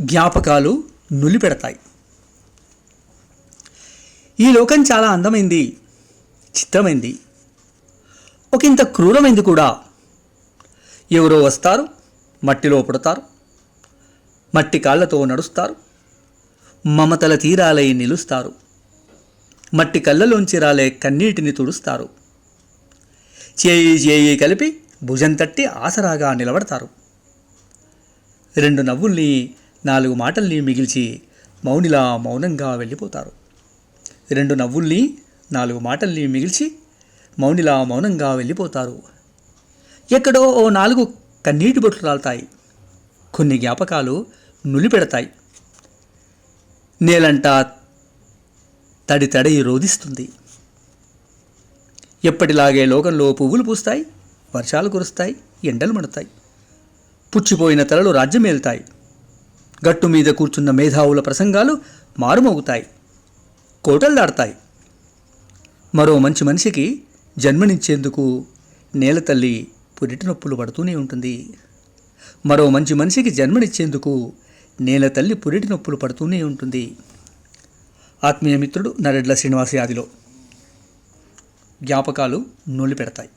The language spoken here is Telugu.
జ్ఞాపకాలు నులిపెడతాయి. ఈ లోకం చాలా అందమైంది చిత్రమైంది ఒకంత క్రూరమైంది కూడా. ఎవరో వస్తారు మట్టిలో పుడతారు మట్టి కాళ్ళతో నడుస్తారు మమతల తీరాలై నిలుస్తారు మట్టి కళ్ళలోంచి రాలే కన్నీటిని తుడుస్తారు. చేయి చేయి కలిపి భుజం తట్టి ఆసరాగా నిలబడతారు. రెండు నవ్వుల్ని నాలుగు మాటల్ని మిగిల్చి మౌనిలా మౌనంగా వెళ్ళిపోతారు. రెండు నవ్వుల్ని నాలుగు మాటల్ని మిగిల్చి మౌనిలా మౌనంగా వెళ్ళిపోతారు. ఎక్కడో ఓ నాలుగు కన్నీటి బొట్లు రాలుతాయి. కొన్ని జ్ఞాపకాలు నులిపెడతాయి. నేలంటా తడి తడి రోధిస్తుంది. ఎప్పటిలాగే లోకంలో పువ్వులు పూస్తాయి వర్షాలు కురుస్తాయి ఎండలు మడతాయి. పుచ్చిపోయిన తలలు రాజ్యమేలుతాయి. గట్టు మీద కూర్చున్న మేధావుల ప్రసంగాలు మారుమోగుతాయి కోటలాడతాయి మరో మంచి మనిషికి జన్మనిచ్చేందుకు నేల తల్లి పురిటి నొప్పులు పడుతూనే ఉంటుంది. మరో మంచి మనిషికి జన్మనిచ్చేందుకు నేల తల్లి పురిటి నొప్పులు పడుతూనే ఉంటుంది. ఆత్మీయ మిత్రుడు నరెడ్ల శ్రీనివాస యాదిలో. జ్ఞాపకాలు నూలి పెడతాయి